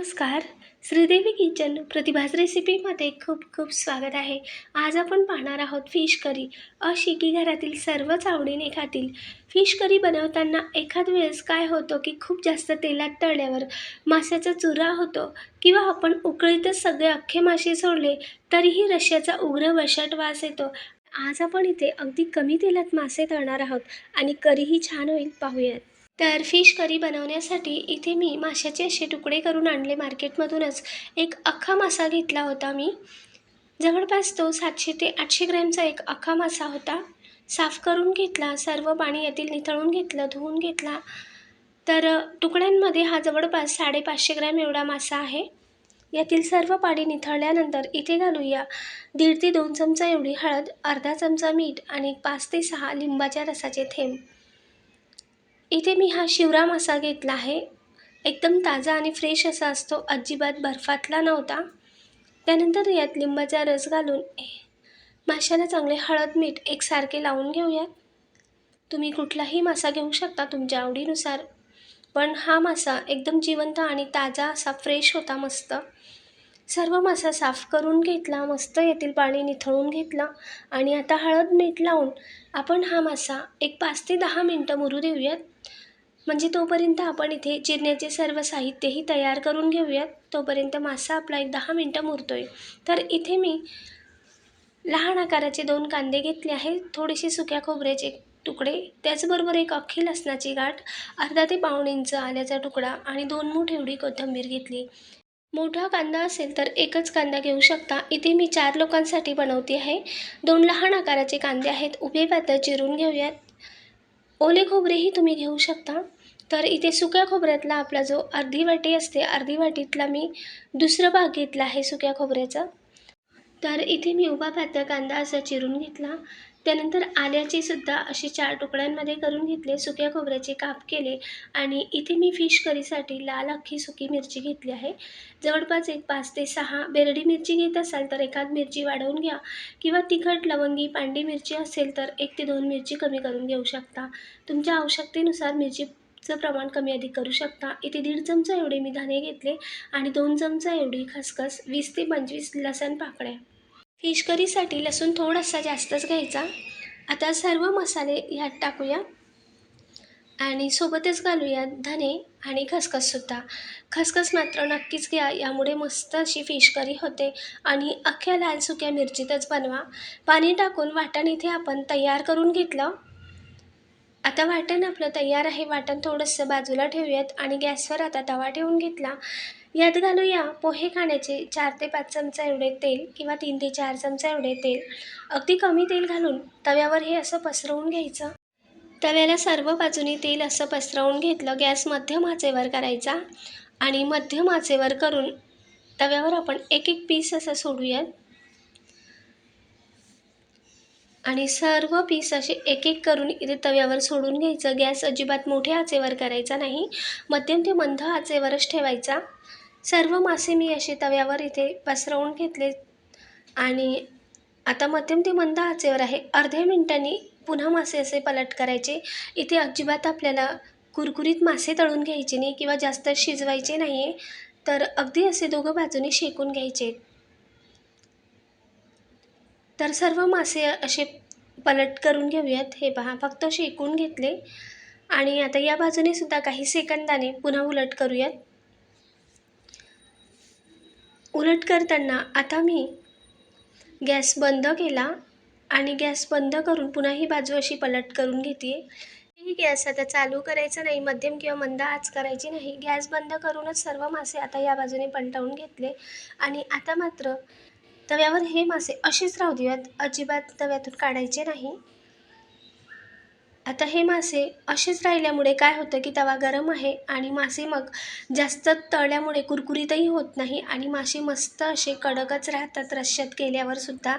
नमस्कार. श्रीदेवी किचन प्रतिभास रेसिपीमध्ये खूप खूप स्वागत आहे. आज आपण पाहणार आहोत फिश करी अशी की घरातील सर्वच आवडीने खातील. फिश करी बनवताना एखाद वेळेस काय होतं की खूप जास्त तेलात तळल्यावर माशाचा चुरा होतो किंवा आपण उकळीतच सगळे अख्खे मासे सोडले तरीही रश्याचा उग्र वशाट वास येतो. आज आपण इथे अगदी कमी तेलात मासे तळणार आहोत आणि करीही छान होईल. पाहूयात. तर फिश करी बनवण्यासाठी इथे मी माशाचे असे तुकडे करून आणले मार्केटमधूनच. एक अख्खा मासा घेतला होता मी. जवळपास तो सातशे ते आठशे ग्रॅमचा एक अख्खा मासा होता. साफ करून घेतला सर्व पाणी यातील निथळून घेतलं धुवून घेतला. तर तुकड्यांमध्ये हा जवळपास साडेपाचशे ग्रॅम एवढा मासा आहे. यातील सर्व पाणी निथळल्यानंतर इथे घालूया. दीड ते दोन चमचा एवढी हळद अर्धा चमचा मीठ आणि पाच ते सहा लिंबाच्या रसाचे थेंब. इथे मी हा शिवरा मासा घेतला आहे. एकदम ताजा आणि फ्रेश असा असतो. अजिबात बर्फातला नव्हता. त्यानंतर यात लिंबाचा रस घालून माशाला चांगले हळद मीठ एकसारखे लावून घेऊयात. तुम्ही कुठलाही मासा घेऊ शकता तुमच्या आवडीनुसार. पण हा मासा एकदम जिवंत आणि ताजा असा फ्रेश होता मस्त. सर्व मासा साफ करून घेतला मस्त येथील पाणी निथळून घेतलं आणि आता हळद मीठ लावून आपण हा मासा एक पाच ते दहा मिनटं मुरू देऊयात. म्हणजे तोपर्यंत आपण इथे चिरण्याचे सर्व साहित्यही तयार करून घेऊयात. तोपर्यंत मासा आपला एक दहा मिनटं मुरतोय. तर इथे मी लहान आकाराचे दोन कांदे घेतले आहेत. थोडेसे सुक्या खोबऱ्याचे तुकडे त्याचबरोबर एक अख्खी लसणाची गाठ अर्धा ते पाऊण इंच आल्याचा तुकडा आणि दोन मूठ एवढी कोथिंबीर घेतली. मोठा कांदा असेल तर एकच कांदा घेऊ शकता. इथे मी चार लोकांसाठी बनवते आहे. दोन लहान आकाराचे कांदे आहेत. उभे पातळ चिरून घेऊयात. ओले खोबरेही तुम्ही घेऊ शकता. तर इथे सुक्या खोबऱ्यातला आपला जो अर्धी वाटी असते अर्धी वाटीतला मी दुसरा भाग घेतला आहे सुक्या खोबऱ्याचा. तर इथे मी उभा पातळ कांदा असा चिरून घेतला. त्यानंतर आल्याचे सुद्धा असे चार तुकड्यांमध्ये करून घेतले सुक्या खोबऱ्याचे काप केले आणि इथे मी फिश करीसाठी लाल अख्खी सुकी मिरची घेतली आहे. जवळपास एक पाच ते सहा बेरडी मिरची घेत असाल तर एखाद मिरची वाढवून घ्या किंवा तिखट लवंगी पांडी मिरची असेल तर एक ते दोन मिरची कमी करून घेऊ शकता. तुमच्या आवश्यकतेनुसार मिरचीचं प्रमाण कमी अधिक करू शकता. इथे दीड चमचा एवढे मी धने घेतले आणि दोन चमचा एवढी खसखस वीस ते पंचवीस लसण पाकळ्या. फिश करीसाठी लसूण थोडासा जास्तच घ्यायचा. आता सर्व मसाले ह्यात टाकूया. आणि सोबतच घालूया धने आणि खसखससुद्धा खसखस मात्र नक्कीच घ्या यामुळे मस्त अशी फिश करी होते. आणि अख्ख्या लाल सुक्या मिरचीतच बनवा. पाणी टाकून वाटण इथे आपण तयार करून घेतलं. आता वाटण आपलं तयार आहे. वाटण थोडंसं बाजूला ठेवूयात आणि गॅसवर आता तवा ठेवून घेतला. यात घालूया पोहे खाण्याचे चार ते पाच चमचा एवढे तेल किंवा तीन ते चार चमचा एवढे तेल. अगदी कमी तेल घालून तव्यावर हे असं पसरवून घ्यायचं. तव्याला सर्व बाजूनी तेल असं पसरवून घेतलं. गॅस मध्यम आचेवर करायचा आणि मध्यम आचेवर करून तव्यावर आपण एक एक पीस असं सोडूयात. आणि सर्व पीस असे एक एक करून इथे तव्यावर सोडून घ्यायचं. गॅस अजिबात मोठ्या आचेवर करायचा नाही. मध्यम ते मंद आचेवरच ठेवायचा. सर्व मासे मी असे तव्यावर इथे पसरवून घेतले. आणि आता मध्यम ते मंद आचेवर आहे. अर्ध्या मिनिटांनी पुन्हा मासे असे पलट करायचे. इथे अजिबात आपल्याला कुरकुरीत मासे तळून घ्यायचे नाही किंवा जास्त शिजवायचे नाही आहे तर अगदी असे दोघं बाजूने शेकून घ्यायचे. तर सर्व मासे असे पलट करून घेऊयात. हे पहा फक्त शेकून घेतले. आणि आता या बाजूने सुद्धा काही सेकंदाने पुन्हा उलट करूयात. उलट करताना आता मी गॅस बंद केला आणि गॅस बंद करून पुन्हा ही बाजू अशी पलट करून घेते ही गॅस आता चालू करायचं नाही मध्यम किंवा मंद आच करायची नाही. गॅस बंद करूनच सर्व मासे आता या बाजूने पलटवून घेतले. आणि आता मात्र तव्यावर हे मासे असेच राहू देऊयात. अजिबात तव्यातून काढायचे नाही. आता हे मासे असेच राहिल्यामुळे काय होतं की तवा गरम आहे आणि मासे मग जास्त तळल्यामुळे कुरकुरीतही होत नाही आणि मासे मस्त असे कडकच राहतात. रश्श्यात केल्यावर सुद्धा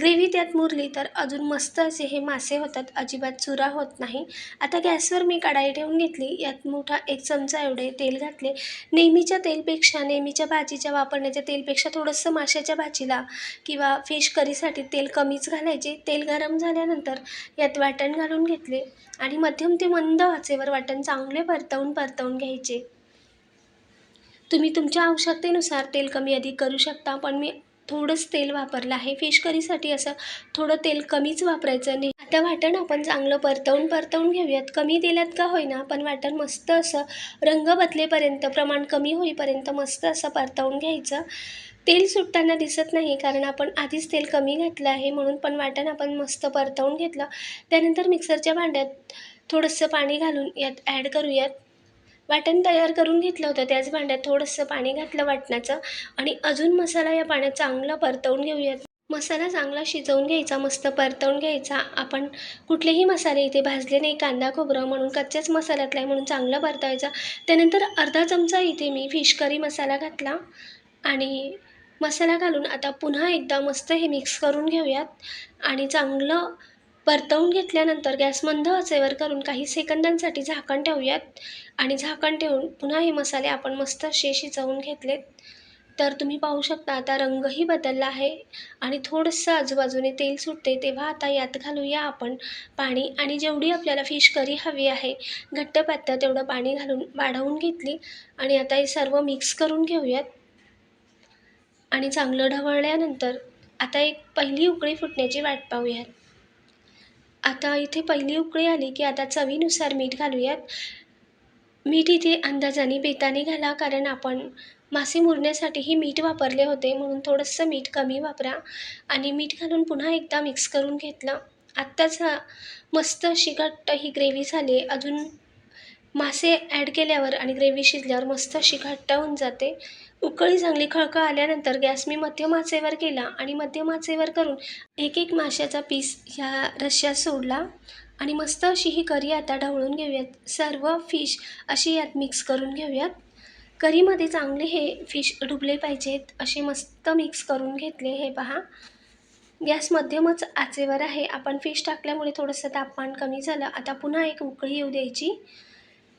ग्रेव्ही त्यात मुरली तर अजून मस्त असे हे मासे होतात. अजिबात चुरा होत नाही. आता गॅसवर मी कढाई ठेवून घेतली. यात मोठा एक चमचा एवढे तेल घातले. नेहमीच्या तेलपेक्षा नेहमीच्या भाजीच्या वापरण्याच्या तेलपेक्षा थोडंसं माशाच्या भाजीला किंवा फिश करीसाठी तेल कमीच घालायचे. तेल गरम झाल्यानंतर यात वाटण घालून घेतले. आणि मध्यम ते मंद आचेवर वाटण चांगले परतवून परतवून घ्यायचे. तुम्ही तुमच्या आवश्यकतेनुसार तेल कमी अधिक करू शकता पण मी थोडंच तेल वापरलं आहे. फिश करीसाठी असं थोडं तेल कमीच वापरायचं नाही. आता वाटण आपण चांगलं परतवून परतवून घेऊयात. कमी तेलात का होईना पण वाटण मस्त असं रंग बदलेपर्यंत प्रमाण कमी होईपर्यंत मस्त असं परतवून घ्यायचं. तेल सुटताना दिसत नाही कारण आपण आधीच तेल कमी घातलं आहे म्हणून पण वाटण आपण मस्त परतवून घेतलं. त्यानंतर मिक्सरच्या भांड्यात थोडंसं पाणी घालून यात ॲड करूयात. वाटण तयार करून घेतलं होतं त्याच भांड्यात थोडंसं पाणी घातलं वाटणाचं आणि अजून मसाला या पाण्यात चांगला परतवून घेऊयात. मसाला चांगला शिजवून घ्यायचा मस्त परतवून घ्यायचा. आपण कुठलेही मसाले इथे भाजले नाही कांदा खोबरं म्हणून कच्च्याच मसाल्यातला आहे म्हणून चांगला परतावायचा त्यानंतर अर्धा चमचा इथे मी फिश करी मसाला घातला आणि मसाला घालून आता पुन्हा एकदा मस्त हे मिक्स करून घेऊयात. आणि चांगलं परतवून घेतल्यानंतर गॅस मंद असेवर करून काही सेकंदांसाठी झाकण ठेवूयात. आणि झाकण ठेवून पुन्हा हे मसाले आपण मस्त असे शिजवून घेतलेत. तर तुम्ही पाहू शकता आता रंगही बदलला आहे. आणि थोडंसं आजूबाजूने तेल सुटते तेव्हा आता यात घालूया आपण पाणी. आणि जेवढी आपल्याला फिश करी हवी आहे घट्ट पातळ तेवढं पाणी घालून वाढवून घेतली. आणि आता हे सर्व मिक्स करून घेऊयात. आणि चांगलं ढवळल्यानंतर आता एक पहिली उकळी फुटण्याची वाट पाहूयात. आता इथे पहिली उकळी आली की आता चवीनुसार मीठ घालूयात. मीठ इथे अंदाजाने बेताने घाला कारण आपण मासे मुरण्यासाठीही मीठ वापरले होते म्हणून थोडंसं मीठ कमी वापरा. आणि मीठ घालून पुन्हा एकदा मिक्स करून घेतलं. आत्ताच मस्त अशी घट्ट ही ग्रेव्ही झाली अजून मासे ॲड केल्यावर आणि ग्रेव्ही शिजल्यावर मस्त अशी घट्ट होऊन जाते. उकळी चांगली खळखळ आल्यानंतर गॅस मी मध्यम आचेवर केला आणि मध्यम आचेवर करून एक एक माशाचा पीस ह्या रश्श्यात सोडला आणि मस्त अशी ही करी आता ढवळून घेऊयात. सर्व फिश अशी यात मिक्स करून घेऊयात. करीमध्ये चांगले हे फिश डुबले पाहिजेत. असे मस्त मिक्स करून घेतले हे पहा. गॅस मध्यमच आचेवर आहे. आपण फिश टाकल्यामुळे थोडंसं तापमान कमी झालं. आता पुन्हा एक उकळी येऊ द्यायची.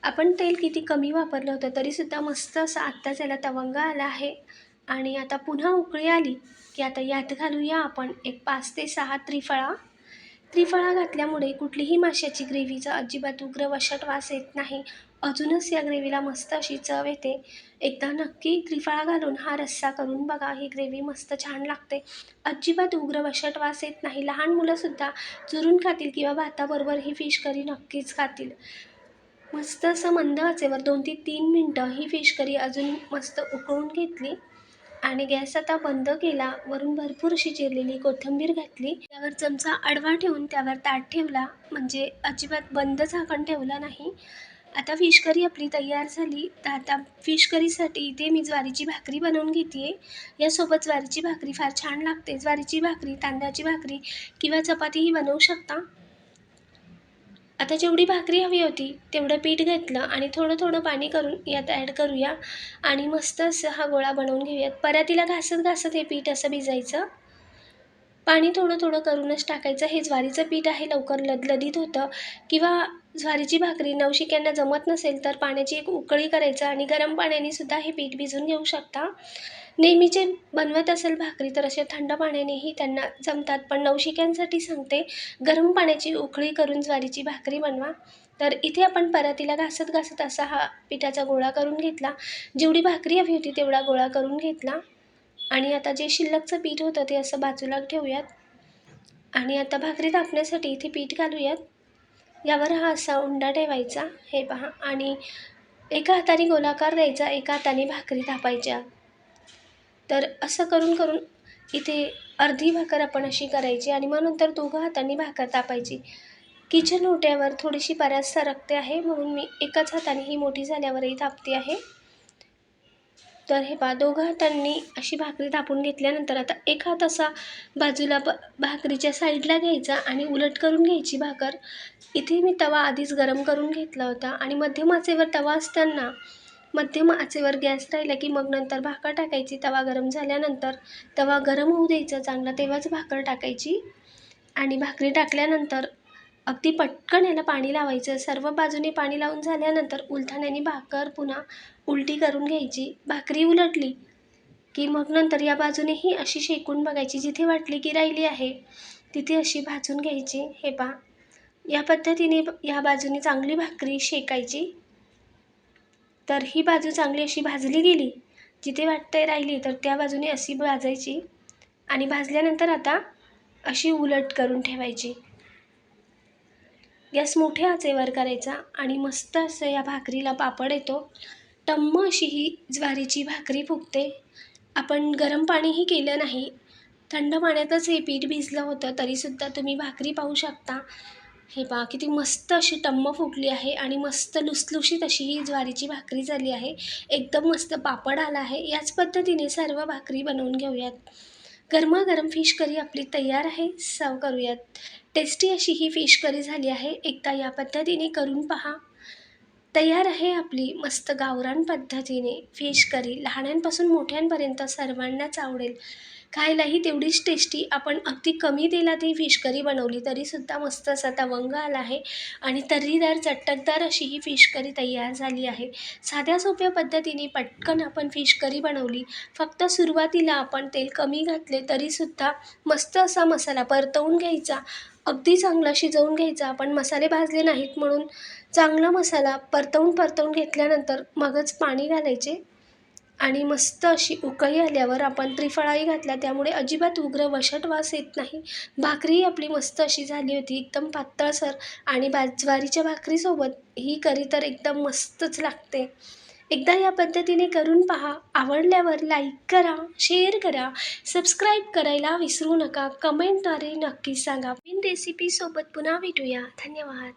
आपण तेल किती कमी वापरलं होतं तरीसुद्धा मस्त असं आत्ताच याला तवंग आला आहे. आणि आता पुन्हा उकळी आली की आता यात घालूया आपण एक पाच ते सहा त्रिफळा. त्रिफळा घातल्यामुळे कुठलीही माशाची ग्रेव्हीचा अजिबात उग्र वशट वास येत नाही. अजूनच या ग्रेव्हीला मस्त अशी चव येते. एकदा नक्की त्रिफळा घालून हा रस्सा करून बघा ही ग्रेव्ही मस्त छान लागते. अजिबात उग्र वशट वास येत नाही. लहान मुलंसुद्धा चुरून खातील किंवा भाताबरोबर ही फिश करी नक्कीच खातील. मस्त असं मंद आचेवर दोन ते तीन मिनटं ही फिश करी अजून मस्त उकळून घेतली. आणि गॅस आता बंद केला. वरून भरपूर अशी चिरलेली कोथिंबीर घातली. त्यावर चमचा आडवा ठेवून त्यावर ताट ठेवला. म्हणजे अजिबात बंद झाकण ठेवलं नाही. आता फिश करी आपली तयार झाली. तर आता फिश करीसाठी इथे मी ज्वारीची भाकरी बनवून घेते आहे यासोबत ज्वारीची भाकरी फार छान लागते. ज्वारीची भाकरी तांदळाची भाकरी किंवा चपातीही बनवू शकता. आता जेवढी भाकरी हवी होती तेवढं पीठ घेतलं आणि थोडं थोडं पाणी करून यात ॲड करूया आणि मस्त असं हा गोळा बनवून घेऊयात. परातीला घासत घासत हे पीठ असं भिजायचं. पाणी थोडं थोडं करूनच टाकायचं. हे ज्वारीचं पीठ आहे लवकर लदलदीत होतं. किंवा ज्वारीची भाकरी नवशिक्यांना जमत नसेल तर पाण्याची एक उकळी करायचं आणि गरम पाण्याने सुद्धा हे पीठ भिजून घेऊ शकता. नेहमीचे बनवत असेल भाकरी तर असे थंड पाण्यानेही त्यांना जमतात. पण नवशिक्यांसाठी सांगते गरम पाण्याची उकळी करून ज्वारीची भाकरी बनवा. तर इथे आपण परातीला घासत घासत असा हा पिठाचा गोळा करून घेतला. जेवढी भाकरी हवी होती तेवढा गोळा करून घेतला. आणि आता जे शिल्लकचं पीठ होतं ते असं बाजूला ठेवूयात. आणि आता भाकरी तापण्यासाठी इथे पीठ घालूयात. यावर हा असा उंडा ठेवायचा. हे पहा. आणि एका हाताने गोलाकार द्यायचा एका हाताने भाकरी तापायच्या. तर असं करून करून इथे अर्धी भाकर आपण अशी करायची आणि मग नंतर दोघं हातांनी भाकर तापायची. किचन ओट्यावर थोडीशी बऱ्याच सरकते आहे म्हणून मी एकाच हाताने ही मोठी झाल्यावरही तापते आहे. तर हे पा दोघं हातांनी अशी भाकरी तापून घेतल्यानंतर आता एक हात असा बाजूला ब भाकरीच्या साईडला घ्यायचा आणि उलट करून घ्यायची भाकर. इथे मी तवा आधीच गरम करून घेतला होता आणि मध्यम आचेवर तवा असताना मध्यम आचेवर गॅस राहिला की मग नंतर भाकर टाकायची. तवा गरम झाल्यानंतर तवा गरम होऊ द्यायचा चांगला तेव्हाच भाकर टाकायची. आणि भाकरी टाकल्यानंतर अगदी पटकन याला पाणी लावायचं. सर्व बाजूने पाणी लावून झाल्यानंतर उलथाण्याने भाकर पुन्हा उलटी करून घ्यायची. भाकरी उलटली की मग नंतर या बाजूनेही अशी शेकून बघायची. जिथे वाटली की राहिली आहे तिथे अशी भाजून घ्यायची. हे पहा. या पद्धतीने या बाजूने चांगली भाकरी शेकायची. तर ही बाजू चांगली अशी भाजली गेली. जिथे वाटतंय राहिली तर त्या बाजूने अशी भाजायची आणि भाजल्यानंतर आता अशी उलट करून ठेवायची. गॅस मोठ्या आचेवर करायचा आणि मस्त असं या भाकरीला पापड येतो. टम्म अशी ही ज्वारीची भाकरी फुगते. आपण गरम पाणीही केलं नाही. थंड पाण्यातच हे पीठ भिजलं होतं तरीसुद्धा तुम्ही भाकरी पाहू शकता. हे पहा किती मस्त अशी टम्म फुटली आहे आणि मस्त लुसलुशीत अशी ही ज्वारीची भाकरी झाली आहे. एकदम मस्त पापड आला आहे. याच पद्धतीने सर्व भाकरी बनवून घेऊयात. गरमागरम फिश करी आपली तयार आहे. सर्व करूयात. टेस्टी अशी ही फिश करी झाली आहे. एकदा या पद्धतीने करून पहा. तयार आहे आपली मस्त गावरान पद्धतीने. फिश करी लहानांपासून मोठ्यांपर्यंत सर्वांनाच आवडेल. खायलाही तेवढीच टेस्टी आपण अगदी कमी तेलात ही फिश करी बनवली तरीसुद्धा मस्त असा तवंग आला आहे. आणि तर्रीदार चटकदार अशी ही फिश करी तयार झाली आहे. साध्या सोप्या पद्धतीने पटकन आपण फिश करी बनवली. फक्त सुरुवातीला आपण तेल कमी घातले तरीसुद्धा मस्त असा मसाला परतवून घ्यायचा. अगदी चांगला शिजवून घ्यायचा. आपण मसाले भाजले नाहीत म्हणून चांगला मसाला परतवून परतवून घेतल्यानंतर मगच पाणी घालायचे. आणि मस्त अशी उकळी आल्यावर आपण त्रिफळाही घातला त्यामुळे अजिबात उग्र वशट वास येत नाही. भाकरीही आपली मस्त अशी झाली होती एकदम पातळसर आणि बा ज्वारीच्या भाकरीसोबत ही करी तर एकदम मस्तच लागते. एकदा या पद्धतीने करून पहा. आवडल्यावर लाईक करा शेअर करा सबस्क्राईब करायला विसरू नका. कमेंटद्वारे नक्की सांगा. नवीन रेसिपीसोबत पुन्हा भेटूया. धन्यवाद.